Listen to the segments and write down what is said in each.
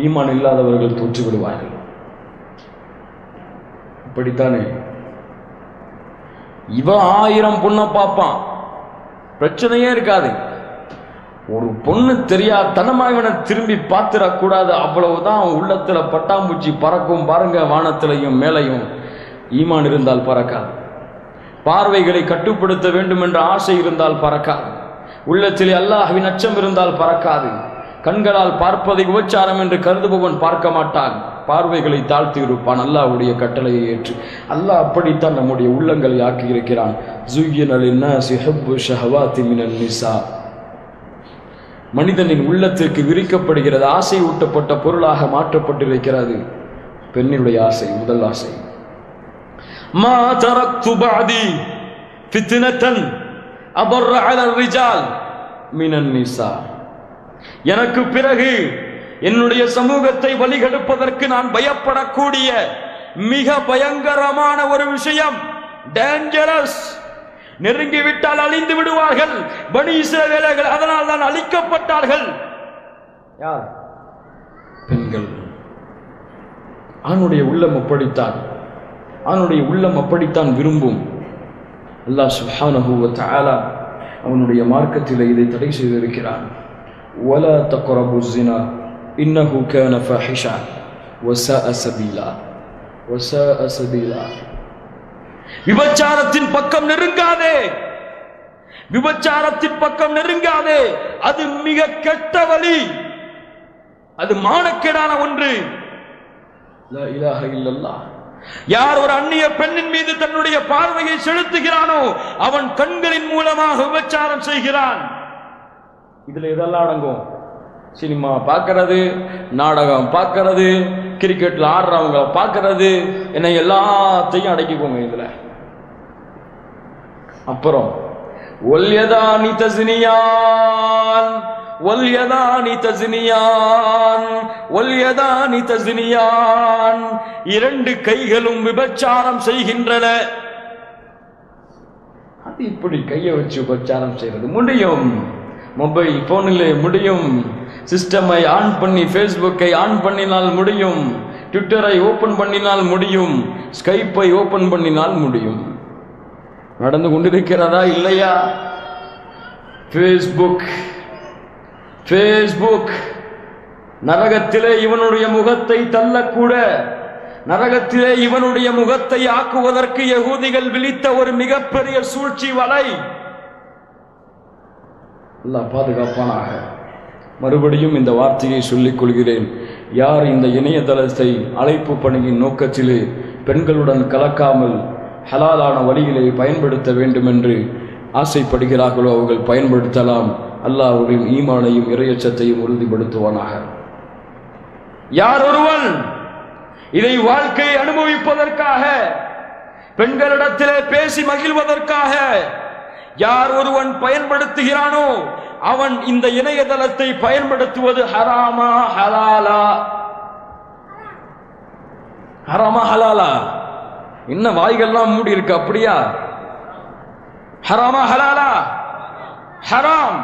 ஈமான் இல்லாதவர்கள் தோற்று விடுவார்கள் இப்படித்தானே? இவன் ஆயிரம் பொண்ணை பார்ப்பான். பிரச்சனையே இருக்காது. ஒரு பொண்ணு தெரியாதனமா இவனை திரும்பி பார்த்துடக்கூடாது. அவ்வளவுதான் அவன் உள்ளத்துல பட்டாம்பூச்சி பறக்கும் பாருங்க வானத்திலையும் மேலையும். ஈமான் இருந்தால் பறக்காது. பார்வைகளை கட்டுப்படுத்த வேண்டும் என்ற ஆசை இருந்தால் பறக்காது. உள்ளத்திலே அல்லாஹின் அச்சம் இருந்தால் பறக்காது. கண்களால் பார்ப்பதை உபச்சாரம் என்று கருதுபவன் பார்க்க மாட்டான். பார்வைகளை தாழ்த்தி இருப்பான் அல்லாவுடைய கட்டளையை ஏற்று. அல்லாஹ் அப்படித்தான் நம்முடைய உள்ளங்களை ஆக்கி இருக்கிறான் மனிதனின் உள்ளத்திற்கு விரிக்கப்படுகிறது. ஆசை ஊட்டப்பட்ட பொருளாக மாற்றப்பட்டிருக்கிறது. பெண்ணினுடைய ஆசை முதல் ஆசை. மா தரக்து பாதி ஃபித்னத்தன் அபர் அலர் ரிஜால் மினன் நிசா. எனக்கு பிறகு என்னுடைய சமூகத்தை வழிகெடுப்பதற்கு நான் பயப்படக்கூடிய மிக பயங்கரமான ஒரு விஷயம் டேஞ்சரஸ் நெருங்கி விட்டால் அழிந்து விடுவார்கள். பனி இஸ்ரவேலர்கள் அதனால் தான் அழிக்கப்பட்டார்கள். யார்? பெண்கள். ஆணுடைய உள்ளம் அப்படித்தான். ஆணுடைய உள்ளம் அப்படித்தான் விரும்பும். அல்லாஹ் தஆலா அவனுடைய மார்க்கத்திலே இதை தடை செய்திருக்கிறான். ولا تقربوا الزنا إنه كان فاحشا وساء سبيلا وساء سبيلا விபச்சாரத்தின் பக்கம் நெருங்காதே விபச்சாரத்தின் பக்கம் நெருங்காதே அது மிக கெட்ட வழி அது மானக்கேடான ஒன்று லா இலாஹ இல்லல்லாஹ் யார் ஒரு அந்நிய பெண்ணின் மீது தன்னுடைய பார்வையை செலுத்துகிறானோ அவன் கண்களின் மூலமாக விபச்சாரம் செய்கிறான் இதில் இதெல்லாம் அடங்கும். சினிமா பார்க்கறது நாடகம் பார்க்கறது கிரிக்கெட்டில் ஆடுறவங்க பார்க்கறது என்ன எல்லாத்தையும் அடக்கிக்கோங்க இதில். அப்புறம் ஒல்யதானி தஸ்னியான் ஒல்யதானி தஸ்னியான் ஒல்யதானி தசினியான் இரண்டு கைகளும் விபச்சாரம் செய்கின்றன. அது இப்படி கையை வச்சு உபச்சாரம் செய்யறது முடியும். மொபைல் போனில் முடியும். சிஸ்டமை ஆன் பண்ணி ஃபேஸ்புக்கை ஆன் பண்ணினால் முடியும். ட்விட்டரை ஓப்பன் பண்ணினால் முடியும். ஸ்கைப்பை ஓப்பன் பண்ணினால் முடியும். நடந்து கொண்டிருக்கிறதா இல்லையா? ஃபேஸ்புக் ஃபேஸ்புக் நரகத்திலே இவனுடைய முகத்தை தள்ளக்கூட. நரகத்திலே இவனுடைய முகத்தை ஆக்குவதற்கு யகூதிகள் விழித்த ஒரு மிகப்பெரிய சூழ்ச்சி வலை. அல்லாஹ் பாதுகாப்பானாக. மறுபடியும் இந்த வார்த்தையை சொல்லிக் கொள்கிறேன். யார் இந்த இணையதளத்தை அழைப்பு பணியின் நோக்கத்திலே பெண்களுடன் கலக்காமல் ஹலாலான வழியிலே பயன்படுத்த வேண்டும் என்று ஆசைப்படுகிறார்களோ அவர்கள் பயன்படுத்தலாம். அல்லாஹ் அவர்களின் ஈமானையும் இறையச்சத்தையும் உறுதிப்படுத்துவானாக. யார் ஒருவன் இதை வாழ்க்கையை அனுபவிப்பதற்காக பெண்களிடத்திலே பேசி மகிழ்வதற்காக யார் ஒருவன் பயன்படுத்துகிறானோ அவன் இந்த இணையதளத்தை பயன்படுத்துவது ஹராமா ஹலாலா. ஹராமா ஹலாலா. என்ன வாய்கள்லாம் மூடி இருக்கு அப்படியா? ஹராமா ஹலாலா. ஹராம்.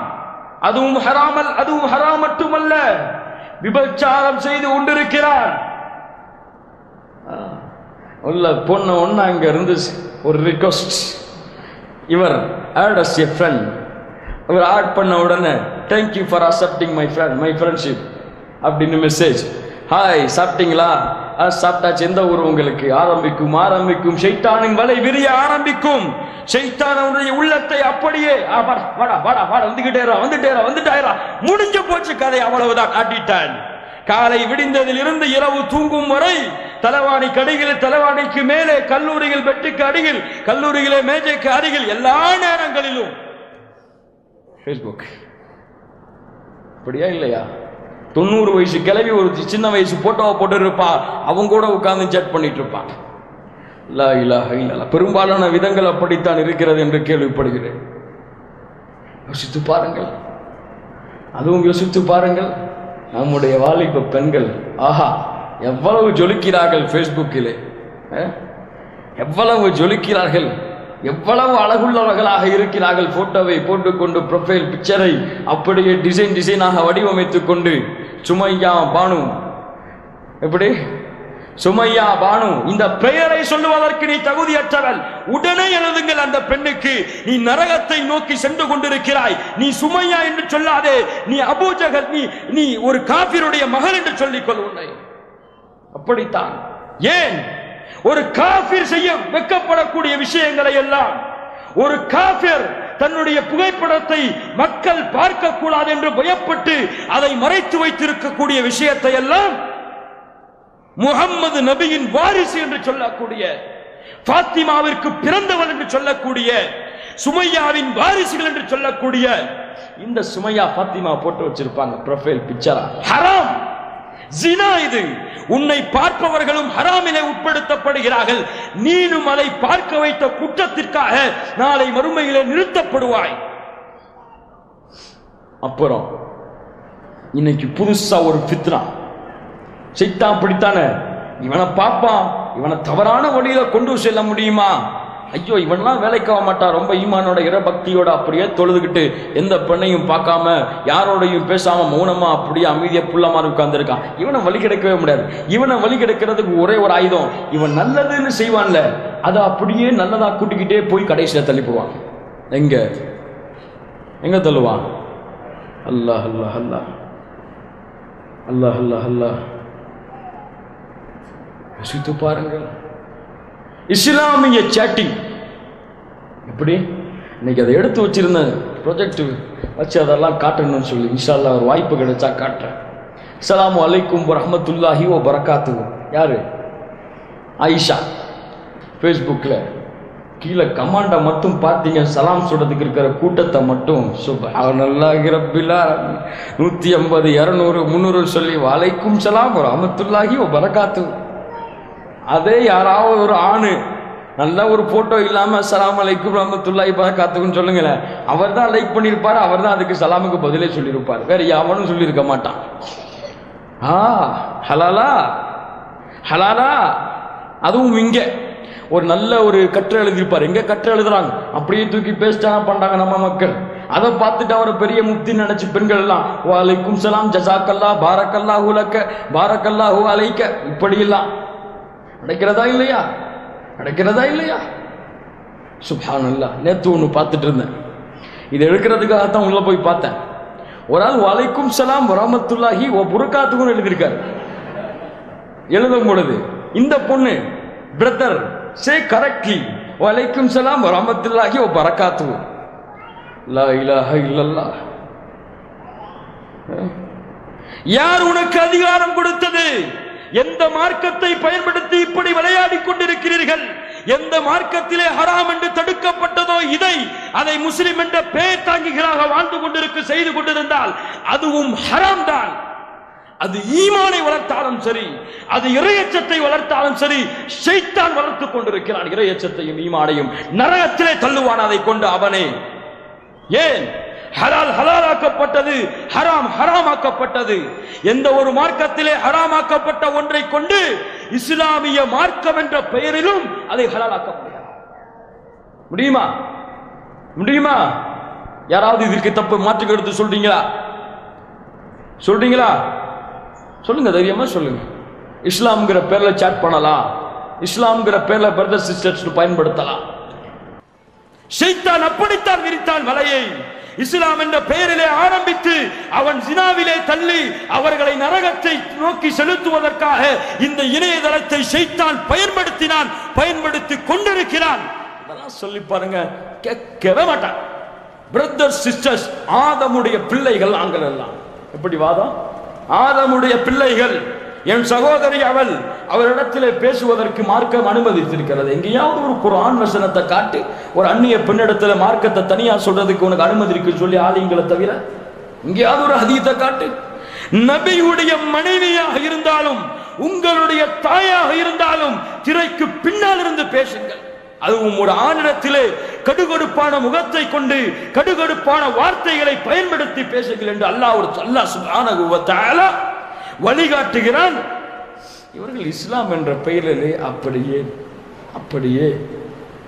அதுவும் ஹராமல் அதுவும் ஹராம் மட்டுமல்ல. விபச்சாரம் செய்து கொண்டிருக்கிறான். உள்ள பொண்ணு ஒன்று அங்க இருந்து ஒரு ரிக்வஸ்ட் இவர் ஆட் அஸ் எ ஃப்ரெண்ட் அவர் ஆட் பண்ண உடனே thank you for accepting my friend my friendship அப்படின்னு மெசேஜ் ஹாய் சாப்பிட்டீங்களா? ஆ சாப்பிட்டாச்சு. எந்த ஊர் உங்களுக்கு? ஆரம்பிக்கும் ஆரம்பிக்கும். ஷைத்தானின் வலை விரிய ஆரம்பிக்கும். ஷைத்தான் உள்ளத்தை அப்படியே வாடா வாடா வாடா வாடா வந்துகிட்டே இரு, வந்துட்டே வந்துட்டாயிரா முடிஞ்சு போச்சு கதை அவ்வளவுதான். காட்டிட்டான் காலை விடிந்ததில் இருந்து இரவு தூங்கும் வரை தலவாணி கடிகள் தலவாணிக்கு மேலே கல்லூரியில் பெட்டுக்கு அடியில் கல்லூரியிலே மேஜைக்கு அருகில் எல்லா நேரங்களிலும். ஃபேஸ்புக் அப்படியா இல்லையா? தொண்ணூறு வயசு கிளவி ஒரு சின்ன வயசு போட்டோவை போட்டு இருப்பா அவங்க கூட உட்காந்து சேட் பண்ணிட்டு இருப்பான் லா இல்லா இல்லல்லா. பெரும்பாலான விதங்கள் அப்படித்தான் இருக்கிறது என்று கேள்விப்படுகிறேன். யோசித்து பாருங்கள். அதுவும் யோசித்து பாருங்கள். நம்முடைய வாலிப பெண்கள் ஆஹா எவ்வளவு ஜொலிக்கிறார்கள் ஃபேஸ்புக்கிலே எவ்வளவு ஜொலிக்கிறார்கள்? எவ்வளவு அழகுள்ளவர்களாக இருக்கிறார்கள்? போட்டோவை போட்டுக்கொண்டு ப்ரொஃபைல் பிக்சரை அப்படியே டிசைன் டிசைனாக வடிவமைத்து கொண்டு சுமையா பானு. எப்படி? சுமையா பானு இந்த பெயரை சொல்லுவதற்கு நீ தகுதியற்றவள். உடனே எழுதுங்கள் அந்த பெண்ணுக்கு நீ நரகத்தை நோக்கி சென்று கொண்டிருக்கிறாய். நீ சுமையா என்று சொல்லாதே. நீ அபூஜகர் நீ நீ ஒரு காபிருடைய மகள் என்று சொல்லிக் கொள் உன்னை. அப்படித்தான். ஏன்? ஒரு காபிர் செய்ய வெக்கப்படக்கூடிய விஷயங்களை எல்லாம் ஒரு காபிர் தன்னுடைய புகைப்படத்தை மக்கள் பார்க்க கூடாது என்று பயப்பட்டு அதை மறைத்து வைத்திருக்கக்கூடிய விஷயத்தை எல்லாம் முகம்மது நபியின் வாரிசு என்று சொல்லக்கூடிய பாத்திமாவிற்கு பிறந்தவள் என்று சொல்லக்கூடிய சுமையாவின் வாரிசுகள் என்று சொல்லக்கூடிய இந்த சுமையா பாத்திமா போட்டு வச்சிருப்பாங்க ப்ரொஃபைல் பிக்சரா ஹராம்! ஜினா இது. உன்னை பார்ப்பவர்களும் ஹராமிலே உட்படுத்தப்படுகிறார்கள். நீனும் அதை பார்க்க வைத்த குற்றத்திற்காக நாளை மறுமையிலே நிறுத்தப்படுவாய். அப்புறம் இன்னைக்கு புதுசா ஒரு பித்ரா செய்தான் அப்படித்தானே? இவனை பார்ப்பான். இவனை தவறான வழியில கொண்டு செல்ல முடியுமா? ஐயோ இவன்லாம் வேலைக்கு ஆக மாட்டான் ரொம்ப ஈமானோட இரபக்தியோட அப்படியே தொழுதுகிட்டு எந்த பெண்ணையும் பார்க்காம யாரோடையும் பேசாம மௌனமா அப்படியே அமைதியா புள்ள மாதிரி உட்கார்ந்துருக்கான். இவனை வழி கிடைக்கவே முடியாது. இவனை வழி கிடைக்கிறதுக்கு ஒரே ஒரு ஆயுதம். இவன் நல்லதுன்னு செய்வான்ல. அதை அப்படியே நல்லதா கூட்டிக்கிட்டே போய் கடைசியில தள்ளி போவான் எங்க? எங்க தள்ளுவான்? அல்லாஹ் அல்லாஹ் அல்லாஹ். அல்லாஹ் அல்லாஹ் அல்லாஹ். யோசித்து பாருங்கள். இஸ்லாமிய சேட்டிங் எப்படி? இன்னைக்கு அதை எடுத்து வச்சிருந்தேன் ப்ரொஜெக்ட் வச்சு அதெல்லாம் காட்டணும்னு சொல்லி இன்ஷால்லா ஒரு வாய்ப்பு கிடைச்சா காட்டுறேன். அஸ்ஸலாமு அலைக்கும் ரஹமத்துல்லாஹி ஓ பரக்காத்து யாரு? ஆயிஷா. ஃபேஸ்புக்கில் கீழே கமாண்டை மட்டும் பார்த்தீங்க சலாம் சுடுறதுக்கு இருக்கிற கூட்டத்தை மட்டும் சுபஹானல்லாஹி ரப்பில் ஆலமீன். நூற்றி ஐம்பது இரநூறு முந்நூறு சொல்லி வலைக்கும் சலாம் ஒரு அமத்துல்லாஹி ஓ பரக்காத்து அதே யாராவது ஒரு ஆணு நல்ல ஒரு போட்டோ இல்லாம சலாம் அலைக்கும் ரஹமத்துல்லாஹி பரக்காத்துக்குன்னு சொல்லுங்களேன் அவர் தான் லைக் பண்ணியிருப்பார் அவர் தான் அதுக்கு சலாமுக்கு பதிலே சொல்லியிருப்பார். வேற யாவனும் சொல்லியிருக்க மாட்டான். ஆ ஹலாலா ஹலாலா அதுவும் இங்க. ஒரு நல்ல ஒரு கற்று எழுதியிருப்பார். எங்க கற்று எழுதுறாங்க? அப்படியே தூக்கி பேஸ்டானா பண்றாங்க நம்ம மக்கள். அதை பார்த்துட்டு அவரை பெரிய முக்தி நினைச்சு பெண்கள் எல்லாம் வாலைக்கும் சலாம் ஜசாக்கல்லா பாரக்கல்லா ஹுலக்க பாரக்கல்லா ஹூ அலைக்க. இப்படி எல்லாம் நடக்கிறதா இல்லையா? நடக்கிறதா இல்லையா? சுபானல்லா நேத்து ஒன்று பார்த்துட்டு இருந்தேன். இது எடுக்கிறதுக்காகத்தான் உள்ள போய் பார்த்தேன். ஒரு ஆள் வலைக்கும் சலாம் வரமத்துல்லாஹி ஓ புறக்காத்துக்கும் எழுதியிருக்காரு. எழுதும் பொழுது இந்த பொண்ணு பிரதர் சே கரெக்ட்லி வலைக்கும் சலாம் வரமத்துல்லாஹி ஓ பரக்காத்து லா இலாஹ இல்லல்லாஹ். யார் உனக்கு அதிகாரம் கொடுத்தது? எந்த மார்க்கத்தை பயன்படுத்தி இப்படி விளையாடி கொண்டிருக்கிறீர்கள்? எந்த மார்க்கத்திலே ஹராம் என்று தடுக்கப்பட்டதோ இதை அதை முஸ்லிம் என்ற பெயர் தாங்கிகளாக வாழ்ந்து கொண்டிருக்க செய்து கொண்டிருந்தால் அதுவும் ஹராம் தான். அது ஈமானை வளர்த்தாலும் சரி அது இறையச்சத்தை வளர்த்தாலும் சரி ஷைத்தான் வளர்த்துக் கொண்டிருக்கிறான் இறையச்சத்தையும் ஈமானையும். நரகத்திலே தள்ளுவான் அதை கொண்டு அவனே. ஏன்? ஹலால் ஹலாலாக்கப்பட்டது ஹராம் ஹராமாக்கப்பட்டது. எந்த ஒரு மார்க்கத்திலே ஹராமாக்கப்பட்ட ஒன்றை கொண்டு இஸ்லாமிய மார்க்கம் என்ற பெயரிலும் அதை ஹலாலாக்க முடியாது. முடியுமா? முடியுமா? யாராவது இதற்கு தப்பு மாற்று எடுத்து சொல்றீங்களா? சொல்றீங்களா? சொல்லுங்க தைரியமா சொல்லுங்க. இஸ்லாம்ங்கிற பேர்ல சேட் பண்ணலாம். இஸ்லாம்ங்கிற பேர்ல பிரதர் சிஸ்டர்ஸ் பயன்படுத்தலாம். ஷைத்தான் அப்படித்தான் விரித்தான் வலையை இஸ்லாம் என்ற பெயரிலே ஆரம்பித்து அவன் ஜினாவிலே தள்ளி அவர்களை நரகத்தை நோக்கி செலுத்துவதற்காக இந்த இணையதளத்தை செய்தான் பயன்படுத்தினான் பயன்படுத்தி கொண்டிருக்கிறான். அதெல்லாம் சொல்லி பாருங்க கேட்கவே மாட்டான். பிரதர் சிஸ்டர்ஸ் ஆதமுடைய பிள்ளைகள் நாங்கள் எல்லாம். எப்படி வாதம்? ஆதமுடைய பிள்ளைகள். என் சகோதரி அவள் அவரிடத்திலே பேசுவதற்கு மார்க்கம் அனுமதித்திருக்கிறது. எங்கேயாவது ஒரு குரான் வசனத்தை காட்டு ஒரு அந்நிய பெண்ணிடத்தில் மார்க்கத்தை தனியா சொல்றதுக்கு உனக்கு அனுமதி இருக்கு சொல்லி ஆலயங்களை தவிர எங்கேயாவது ஒரு அதீத்தை காட்டு. நபியுடைய மனைவியாக இருந்தாலும் உங்களுடைய தாயாக இருந்தாலும் திரைக்கு பின்னால் இருந்து பேசுங்கள். அதுவும் ஒரு ஆணிடத்திலே கடுகடுப்பான முகத்தை கொண்டு கடுகடுப்பான வார்த்தைகளை பயன்படுத்தி பேசுங்கள் என்று அல்லாஹ் ஒரு அல்லாஹ் சுப்ஹானஹு வழிகாட்டுகிறான். இவர்கள் இஸ்லாம் என்ற பெயரிலே அப்படியே அப்படியே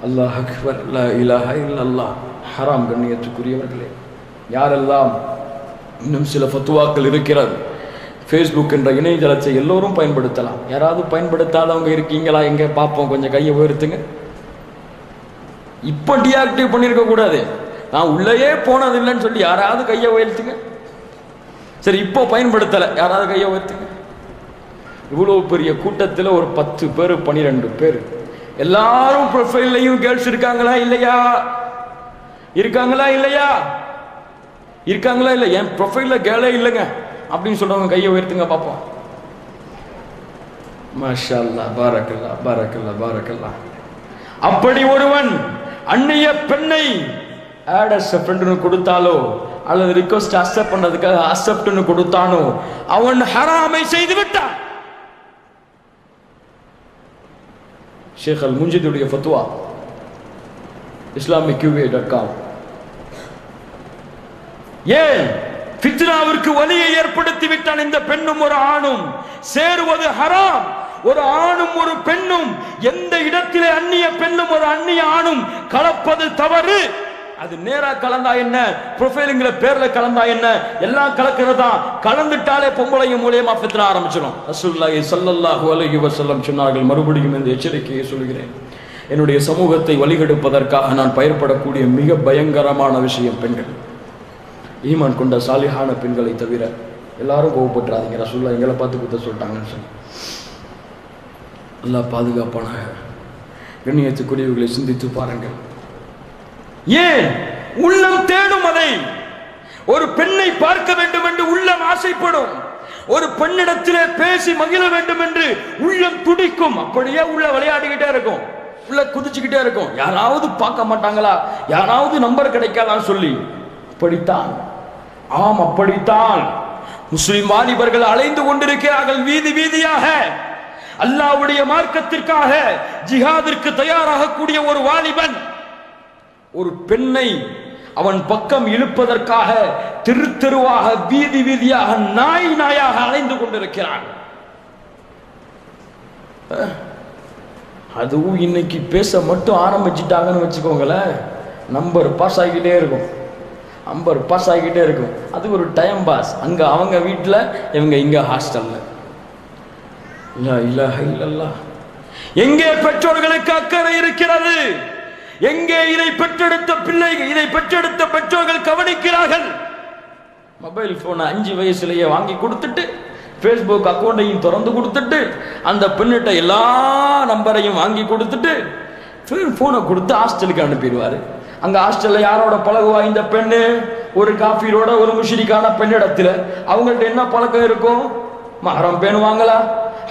அல்லாஹ் அக்பர் லா இலாஹ இல்லல்லாஹ் ஹராம் கண்ணியத்துக்குரியவர்களே. யாரெல்லாம் இன்னும் சில ஃபத்துவாக்கள் இருக்கிறது ஃபேஸ்புக் என்ற இணையதளத்தை எல்லோரும் பயன்படுத்தலாம். யாராவது பயன்படுத்தாதவங்க இருக்கீங்களா? எங்கே? பார்ப்போம். கொஞ்சம் கையை உயர்த்துங்க. இப்போ டீஆக்டிவ் பண்ணியிருக்க கூடாது நான் உள்ளேயே போனதில்லைன்னு சொல்லி யாராவது கையை உயர்த்துங்க. சரி இப்போ பயன்படுத்தலை. யாராவது கையை உயர்த்துங்க இவ்வளோ பெரிய கூட்டத்தில் ஒரு பத்து பேர் பன்னிரெண்டு பேர். எல்லாரும் ப்ரொஃபைல்லையும் கேர்ள்ஸ் இருக்காங்களா இல்லையா? இருக்காங்களா இல்லையா? இருக்காங்களா இல்லை என் ப்ரொஃபைலில் கேர்ளே இல்லைங்க. அப்படின்னு சொல்றவங்க கையை உயர்த்துங்க பார்ப்போம். மாஷா பாரக்கல்லா பாரக்கல்லா பாரக்கல்லா. அப்படி ஒருவன் அந்நிய பெண்ணை ஆட் அஸ் கொடுத்தாலோ அல்லது ரிக்வஸ்ட் அக்செப்ட் பண்றதுக்காக அக்செப்ட்னு கொடுத்தானோ அவன் ஹராமை செய்து விட்டான். ஷேக் அல் முஞ்சிதுடைய ஃபத்வா இஸ்லாமிக் கியூவே டாட் காம் ஏன் ஃபித்னாவிற்கு வலியை ஏற்படுத்தி விட்டான் இந்த பெண்ணும் ஒரு ஆணும்? சேருவது ஹராம். ஒரு ஆணும் ஒரு பெண்ணும் எந்த இடத்திலே அந்நிய பெண்ணும் ஒரு அந்நிய ஆணும் கலப்பது தவறு. அது நேரா கலந்தா என்ன? ப்ரொஃபைலுங்கிற பேர்ல கலந்தா என்ன? எல்லாம் கலக்கிறதா? கலந்துட்டாலே பொம்பளையும் மூலியமா ஃபித்னா ஆரம்பிச்சிடும் ரசூலுல்லாஹி சல்லல்லாஹு அலைஹி வஸல்லம் சொன்னார்கள் மறுபடியும் இந்த எச்சரிக்கையை சொல்கிறேன். என்னுடைய சமூகத்தை வழிகெடுப்பதற்காக நான் பயன்படக்கூடிய மிக பயங்கரமான விஷயம் பெண்கள். ஈமான் கொண்ட சாலிஹான பெண்களை தவிர எல்லாரும் கோவப்பட்டுறாதீங்க. ரசூல்லா எங்களை பார்த்து குத்த சொல்லிட்டாங்கன்னு சொல்லி. நல்லா பாதுகாப்பான கண்ணியத்துக்குரியவர்களை சிந்தித்து பாருங்கள். ஏன் உள்ளம் தேடும் அதை? ஒரு பெண்ணை பார்க்க வேண்டும் என்று உள்ளம் ஆசைப்படும். ஒரு பெண்ணிடத்திலே பேசி மகிழ வேண்டும் என்று உள்ளம் துடிக்கும். அப்படியே உள்ள விளையாடிக்கிட்டே இருக்கும். உள்ள குதிச்சுக்கிட்டே இருக்கும். யாராவது பார்க்க மாட்டாங்களா? யாராவது நம்பர் கிடைக்காதான்னு சொல்லி. அப்படித்தான். ஆம் அப்படித்தான். முஸ்லிம் வாலிபர்கள் அலைந்து கொண்டிருக்கிறார்கள் வீதி வீதியாக. அல்லாவுடைய மார்க்கத்திற்காக ஜிஹாதிற்கு தயாராகக்கூடிய ஒரு வாலிபன். ஒரு பெண்ணை அவன் பக்கம் இழுப்பதற்காக தெரு தெருவாக வீதி வீதியாக நாய் நாயாக அலைந்து கொண்டிருக்கிறான். அதுவும் இன்னைக்கு பேச மட்டும் ஆரம்பிச்சிட்டாங்கன்னு வச்சுக்கோங்களேன். நம்பர் பாஸ் ஆகிக்கிட்டே இருக்கும். நம்பர் பாஸ் ஆகிக்கிட்டே இருக்கும். அது ஒரு டைம் பாஸ் அங்க அவங்க வீட்டில் இவங்க இங்க ஹாஸ்டல்ல இல்ல இல்ல இல்லல்லா எங்கே பெற்றோர்களுக்கு அக்கறை இருக்கிறது? எங்கே இதை பெற்றெடுத்த பிள்ளைகள் இதை பெற்றெடுத்த பெற்றோர்கள் கவனிக்கிறார்கள்? மொபைல் போனை அஞ்சு வயசுலயே வாங்கி கொடுத்துட்டு ஃபேஸ்புக் அக்கௌண்ட்டையும் திறந்து கொடுத்துட்டு அந்த பெண்ணிட்ட எல்லா நம்பரையும் வாங்கி கொடுத்துட்டு ஃபோனை கொடுத்து ஹாஸ்டலுக்கு அனுப்பிடுவார். அங்கே ஹாஸ்டலில் யாரோட பழகுவா இந்த பெண்ணு? ஒரு காஃபியோட ஒரு முஷிரிக்கான பெண்ணிடத்தில். அவங்கள்ட்ட என்ன பழக்கம் இருக்கும் மஹரம் பேணுவாங்களா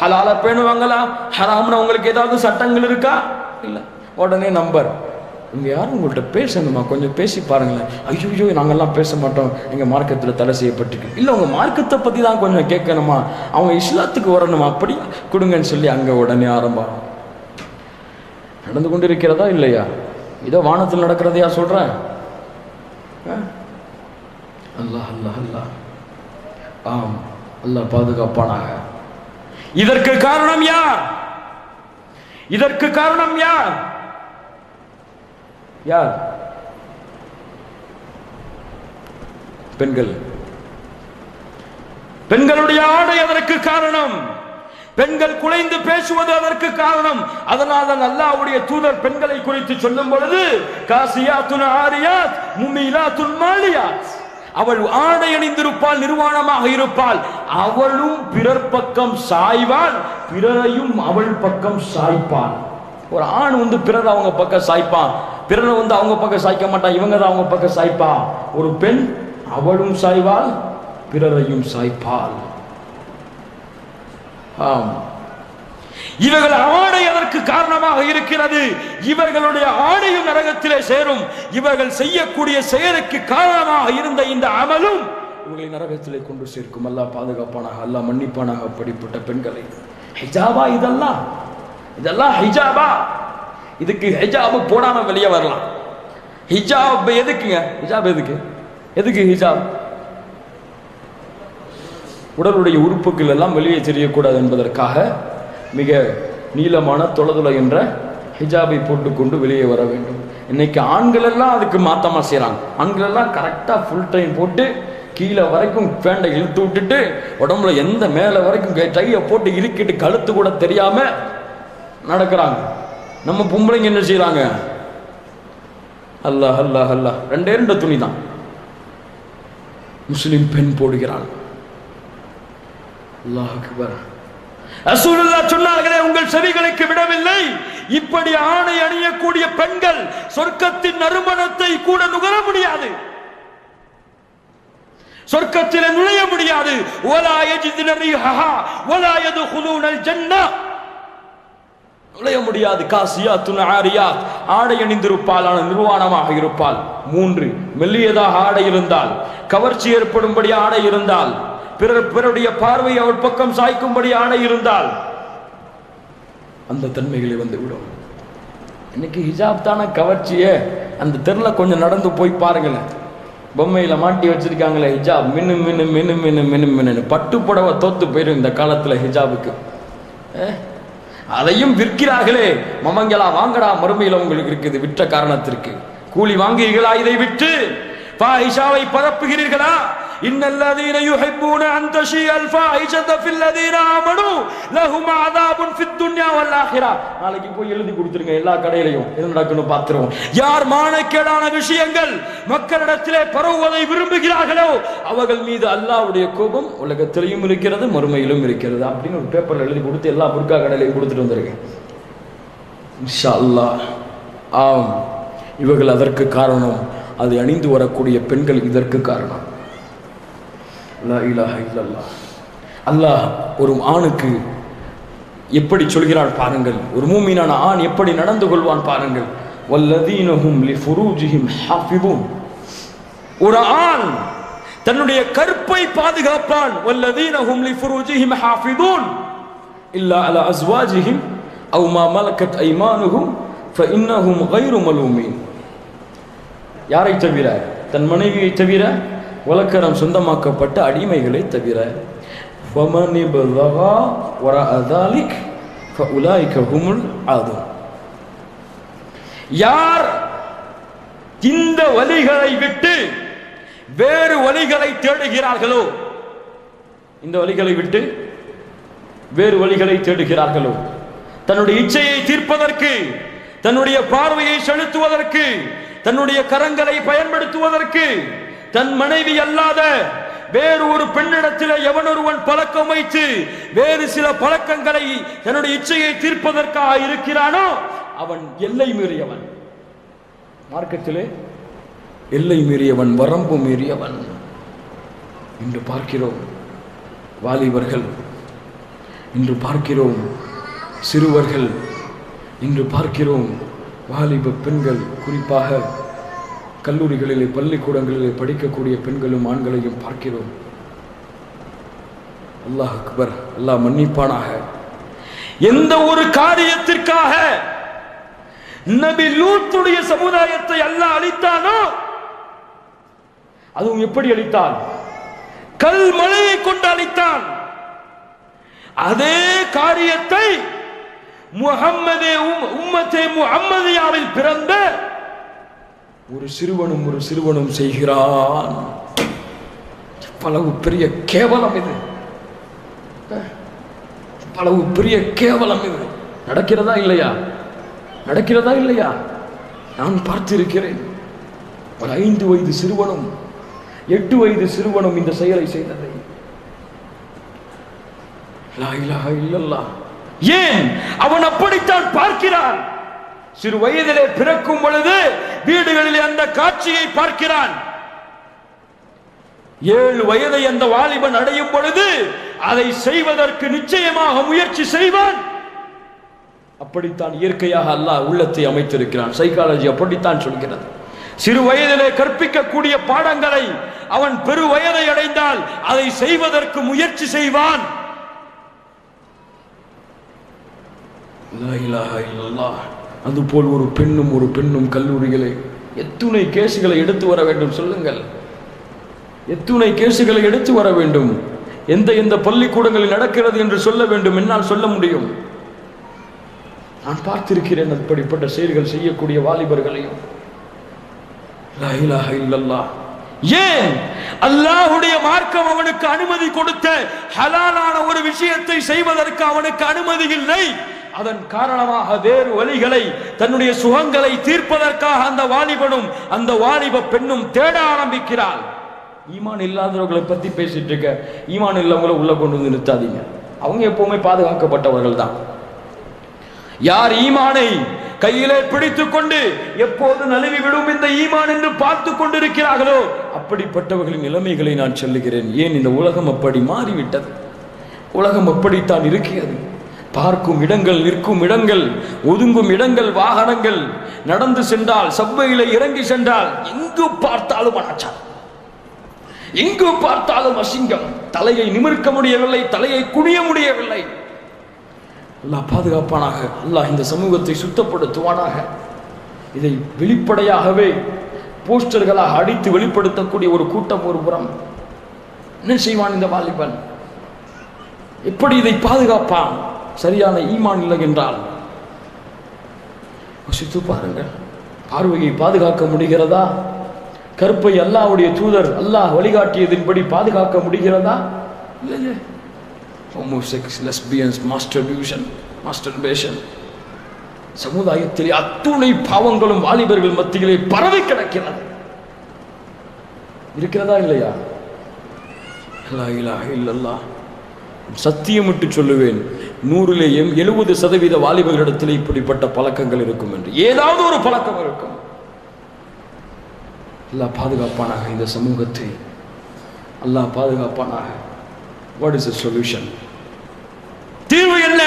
ஹலால பேணுவாங்களா ஹராம்னு அவங்களுக்கு ஏதாவது சட்டங்கள் இருக்கா? இல்லை. உடனே நம்பர் இங்கே யாரும் உங்கள்கிட்ட பேசணுமா? கொஞ்சம் பேசி பாருங்களேன். ஐயோ நாங்கெல்லாம் பேச மாட்டோம். எங்கள் மார்க்கத்துல தடை செய்யப்பட்டிருக்கு. இல்லை உங்கள் மார்க்கத்தை பற்றி தான் கொஞ்சம் கேட்கணுமா? அவங்க இஸ்லாத்துக்கு வரணுமா? அப்படி கொடுங்கன்னு சொல்லி அங்கே உடனே ஆரம்பம். நடந்து கொண்டிருக்கிறதா இல்லையா? இதோ வானத்தில் நடக்கிறதையா சொல்கிறேன் ஆ? அல்லாஹ் அல்லாஹ் அல்லாஹ். ஆம் அல்லாஹ் பாதுகாப்பானாக. இதற்கு காரணம் யார்? இதற்கு காரணம் யார்? யார்? பெண்கள். பெண்களுடைய ஆடை அதற்கு காரணம். பெண்கள் குலைந்து பேசுவது அதற்கு காரணம். அதனால் தான் அல்லாவுடைய தூதர் பெண்களை குறித்து சொல்லும் பொழுது காசியாத்துன் ஆரியாத் முமிலாத்துன் மாலியாத். அவள் ஆடை அணிந்திருப்பாள் நிர்வாணமாக இருப்பாள். அவளும் பிறர் பக்கம் சாய்வாள் பிறரையும் அவள் பக்கம் சாய்ப்பாள். ஒரு ஆண் வந்து பிறர் அவங்க பக்கம் சாய்ப்பான். பிறரை வந்து அவங்க பக்கம் சாய்க்க மாட்டான் இவங்க தான் அவங்க பக்கம் சாய்ப்பா. ஒரு பெண் அவளும் சாய்வாள் பிறரையும் சாய்ப்பாள். ஆம். இவர்கள் ஆடை அதற்கு காரணமாக இருக்கிறது. இவர்களுடைய ஆடையும் நரகத்திலே சேரும். இவர்கள் செய்யக்கூடிய செயலுக்கு காரணமாக இருந்த இந்த அமலும் இவர்களை நரகத்திலே கொண்டு சேர்க்கும். அல்லா பாதுகாப்பானாக அல்லா மன்னிப்பானாக அப்படிப்பட்ட பெண்களை. ஹிஜாபா இதெல்லாம். இதெல்லாம் ஹிஜாபா. இதுக்கு ஹிஜாபு போடாமல் வெளியே வரலாம். ஹிஜாப் எதுக்குங்க? ஹிஜாப் எதுக்கு? எதுக்கு ஹிஜாப் உடலுடைய உறுப்புகள் எல்லாம் வெளியே தெரியக்கூடாது என்பதற்காக மிக நீளமான தொலைதுளை என்ற ஹிஜாபை போட்டுக்கொண்டு வெளியே வர வேண்டும். இன்னைக்கு ஆண்கள் எல்லாம் அதுக்கு மாத்தமாக செய்கிறாங்க ஆண்கள் எல்லாம் கரெக்டாக ஃபுல் டைம் போட்டு கீழே வரைக்கும் பேண்டை இழுத்து விட்டுட்டு உடம்புல எந்த மேலே வரைக்கும் டையை போட்டு இறுக்கிட்டு கழுத்து கூட தெரியாமல் நடக்கிறாங்க. நம்ம பொம்பளைங்க என்ன செய்யறாங்க அல்லாஹ் அல்லாஹ் அல்லாஹ். ரெண்டே ரெண்டு துணி தான் முஸ்லிம் பெண் போடுகிறாள். அல்லாஹ் அக்பர். ரசூலுல்லா சொன்னார்களே உங்கள் செவிகளுக்கு விடவில்லை. இப்படி ஆணை அணியக்கூடிய பெண்கள் சொர்க்கத்தின் நறுமணத்தை கூட நுகர முடியாது. சொர்க்கத்தில் நுழைய முடியாது. ஒலா எஜிதினரி ஹஹா ஓலாயது எது ஹுலூனல் ஜன்னா நுழைய முடியாது. காசியா துணாரியா ஆடை அணிந்திருப்பாள் ஆனால் நிர்வாணமாக இருப்பாள். மூன்று மெல்லியதாக ஆடை இருந்தால் கவர்ச்சி ஏற்படும்படி ஆடை இருந்தால் பிறர் பிறருடைய பார்வை அவள் பக்கம் சாய்க்கும்படி ஆடை இருந்தால் அந்த தன்மைகளை வந்து விடும் இன்னைக்கு ஹிஜாப் தானே கவர்ச்சியே. அந்த தெருல கொஞ்சம் நடந்து போய் பாருங்களேன். பொம்மையில மாட்டி வச்சிருக்காங்களே ஹிஜாப். மின்னு மின்னு மின்னு மின்னு மின்னு மின்னு. பட்டு புடவை தோத்து போயிடும் இந்த காலத்துல ஹிஜாபுக்கு. ஏ? அதையும் விற்கிறார்களே. மமங்களா வாங்கடா மறுமையில உங்களுக்கு இருக்குது விற்ற காரணத்திற்கு. கூலி வாங்குகிறீர்களா? இதை விட்டு ஃபாஹிஷாவை பரப்புகிறீர்களா? இன்னல்லதீன யுஹிப்பூன அன் தஷிய அல் ஃபாஹிஷத ஃபில் லதீன ஆமனு லஹும் அஸாபுன் ஃபித் துன்யா வல் நாளைக்கு போய் எழுதி கொடுத்துருங்க எல்லா கடையிலையும். எது நடக்குன்னு பார்த்துருவோம். யார் மானக்கேடான விஷயங்கள் மக்களிடத்திலே பரவுவதை விரும்புகிறார்களோ அவர்கள் மீது அல்லாஹ்வுடைய கோபம் உலகத்திலையும் இருக்கிறது மறுமையிலும் இருக்கிறது. அப்படின்னு ஒரு பேப்பர்ல எழுதி கொடுத்து எல்லா புர்கா கடையிலையும் கொடுத்துட்டு வந்திருக்கேன். இன்ஷா அல்லாஹ் ஆம். இவர்கள் அதற்கு காரணம். அது அணிந்து வரக்கூடிய பெண்கள் இதற்கு காரணம். அல்லாஹ் ஒரு ஆணுக்கு எப்படி சொல்கிறான் பாருங்கள். ஒரு மூமீனான ஆண் எப்படி நடந்து கொள்வான் பாருங்கள். வல்லதீனஹும் லிஃபுரூஜிஹிம் ஹாஃபிபூன் ஒரு ஆண் தன்னுடைய கற்பை பாதுகாப்பான். வல்லதீனஹும் லிஃபுரூஜிஹிம் ஹாஃபிதூன். இல்லா அல அஸ்வாஜிஹிம் அவ் மா மலக்கத் ஐமானுஹும் ஃபஇன்னஹும் கைரு மலூமீன். யாரை தவிர? தன் மனைவியை தவிர உலக்கரம் சொந்தமாக்கப்பட்ட அடிமைகளை தவிர ஆதும் யார் இந்த வழிகளை விட்டு வேறு வழிகளை தேடுகிறார்களோ? இந்த வழிகளை விட்டு வேறு வழிகளை தேடுகிறார்களோ? தன்னுடைய இச்சையை தீர்ப்பதற்கு தன்னுடைய பார்வையை செலுத்துவதற்கு தன்னுடைய கரங்களை பயன்படுத்துவதற்கு தன் மனைவி அல்லாத வேறு ஒரு பெண்ணிடத்தில் எவன் ஒருவன் பழக்கம் வைத்து வேறு சில பழக்கங்களை தன்னுடைய இச்சையை தீர்ப்பதற்காக இருக்கிறானோ அவன் எல்லை மீறியவன். மார்க்கத்திலே எல்லை மீறியவன் வரம்பு மீறியவன் இன்று பார்க்கிறோம் வாலிபர்கள் இன்று பார்க்கிறோம் சிறுவர்கள் இன்று பார்க்கிறோம் வாலிப பெண்கள் குறிப்பாக கல்லூரிகளிலே பள்ளிக்கூடங்களிலே படிக்கக்கூடிய பெண்களும் ஆண்களையும் பார்க்கிறோம். அல்லாஹ் அக்பர் அல்லாஹ் மன்னிப்பானாக. எந்த ஒரு காரியத்திற்காக நபி லூத்துடைய சமுதாயத்தை அல்லாஹ் அளித்தானோ அதுவும் எப்படி அளித்தான் கல் மழையை கொண்டு அளித்தான் அதே காரியத்தை முஹம்மதே உம்- உம்மத்தே முஹம்மதியாவில் பிறந்த ஒரு சிறுவனும் ஒரு சிறுவனும் செய்கிறான். பலவு பெரிய கேவலம் இது. பலவு பெரிய கேவலம் இது. நடக்கிறதா இல்லையா? நடக்கிறதா இல்லையா? நான் பார்த்திருக்கிறேன். ஒரு ஐந்து வயது சிறுவனும் எட்டு வயது சிறுவனும் இந்த செயலை செய்ததை. லா ஏன்? அவன் அப்படித்தான் பார்க்கிறான். சிறு வயதிலே பிறக்கும் பொழுது வீடுகளிலே அந்த காட்சியை பார்க்கிறான். ஏழு வயதை அந்த வாலிபன் அடையும் பொழுது அதை செய்வதற்கு நிச்சயமாக முயற்சி செய்வான். அப்படித்தான் இயற்கையாக அல்லாஹ் உள்ளத்தை அமைத்திருக்கிறான். சைக்காலஜி அப்படித்தான் சொல்கிறது. சிறு வயதிலே கற்பிக்கக்கூடிய பாடங்களை அவன் பெரு வயதை அடைந்தால் அதை செய்வதற்கு முயற்சி செய்வான். லா அதுபோல் ஒரு பெண்ணும் ஒரு பெண்ணும் கல்லூரிகளை எத்துணை கேசுகளை எடுத்து வர வேண்டும். சொல்லுங்கள். எத்துணை கேசுகளை எடுத்து வர வேண்டும். எந்த எந்த பள்ளிக்கூடங்களில் நடக்கிறது என்று சொல்ல வேண்டும் என்னால் சொல்ல முடியும். நான் பார்த்திருக்கிறேன் அப்படிப்பட்ட செயல்கள் செய்யக்கூடிய வாலிபர்களையும். இல்லல்லாஹ். ஏன்? அல்லாஹுடைய மார்க்கம் அவனுக்கு அனுமதி கொடுத்த ஹலாலான ஒரு விஷயத்தை செய்வதற்கு அவனுக்கு அனுமதி இல்லை. அதன் காரணமாக வேறு வழிகளை தன்னுடைய சுகங்களை தீர்ப்பதற்காக அந்த வாலிபனும் அந்த வாலிப பெண்ணும் தேட ஆரம்பிக்கிறாள். ஈமான் இல்லாதவர்களை பத்தி பேசிட்டு இருக்க ஈமான் இல்லாமல உள்ள கொண்டு வந்து நிறுத்தாதீங்க. அவங்க எப்பவுமே பாதுகாக்கப்பட்டவர்கள் தான். யார் ஈமானை கையிலே பிடித்துக் கொண்டு எப்போது நழுவி விடும் இந்த ஈமான் என்று பார்த்து கொண்டிருக்கிறார்களோ அப்படிப்பட்டவர்களின் நிலைமைகளை நான் சொல்லுகிறேன். ஏன் இந்த உலகம் அப்படி மாறிவிட்டது? உலகம் அப்படித்தான் இருக்கிறது. பார்க்கும் இடங்கள் நிற்கும் இடங்கள் ஒதுங்கும் இடங்கள் வாகனங்கள் நடந்து சென்றால் சவ்வையில இறங்கி சென்றால் எங்கு பார்த்தாலும் அனாச்சாரம். எங்கு பார்த்தாலும் அசிங்கம். தலையை நிமிர்க்க முடியவில்லை தலையை குனிய முடியவில்லை. அல்லாஹ் பாதுகாப்பானாக அல்லாஹ் இந்த சமூகத்தை சுத்தப்படுத்துவானாக. இதை வெளிப்படையாகவே போஸ்டர்களாக அடித்து வெளிப்படுத்தக்கூடிய ஒரு கூட்டம் ஒரு புறம். என்ன செய்வான் இந்த வாலிபன்? எப்படி இதை பாதுகாப்பான்? சரியான ஈமான் இல்லை என்றால்? யோசித்து பாருங்கள். பார்வையை பாதுகாக்க முடிகிறதா? கருப்பை அல்லாவுடைய தூதர் அல்லாஹ் வழிகாட்டியதின்படி பாதுகாக்க முடிகிறதா? இல்லையே. ஹோமோசெக்ஸ் லெஸ்பியன்ஸ் மாஸ்டர் பேஷன் சமுதாயத்திலே அத்துணை பாவங்களும் வாலிபர்கள் மத்தியிலே பரவி கிடக்கிறது. இருக்கிறதா இல்லையா? லா இலாஹ சத்தியமிட்டு சொல்லுவேன். நூறிலே எழுபது சதவீத வாலிபர்களிடத்தில் இப்படிப்பட்ட பழக்கங்கள் இருக்கும் என்று. ஏதாவது ஒரு பழக்கம் இருக்கும். அல்லாஹ் பாதுகாப்பானாக இந்த சமூகத்தை அல்லாஹ் பாதுகாப்பானாக. வாட் இஸ் சொல்யூஷன் தீர்வு என்ன?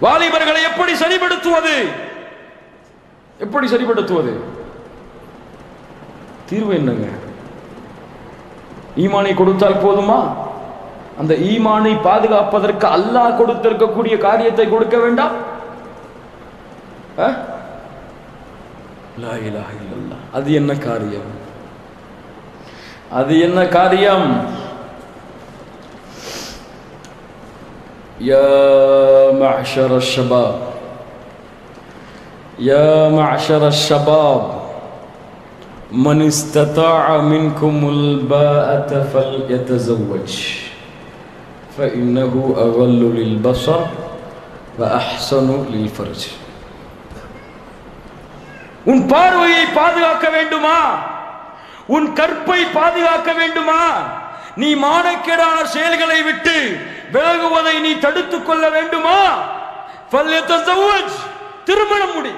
வாலிபர்களை எப்படி சரிபடுத்துவது எப்படி சரிபடுத்துவது தீர்வு என்னங்க? ஈமானை கொடுத்தால் போதுமா? அந்த ஈமானை பாதுகாப்பதற்கு அல்லாஹ் கொடுத்திருக்கக்கூடிய காரியத்தை கொடுக்க வேண்டாம் அஹ்? லா இலாஹ இல்லல்லாஹ். அது என்ன காரியம் அது என்ன காரியம் يا معشر الشباب يا معشر الشباب من استطاع منكم الباءة فليتزوج فإنه أغل للبصر وأحسن للفرج உன் பார்வையை பாதுகாக்க வேண்டுமா உன் கற்பை பாதுகாக்க வேண்டுமா நீ மானக்கேடான செயல்களை விட்டு விலகுவதை நீ தடுத்துக் கொள்ள வேண்டுமா فليتزوج திருமணம் முடி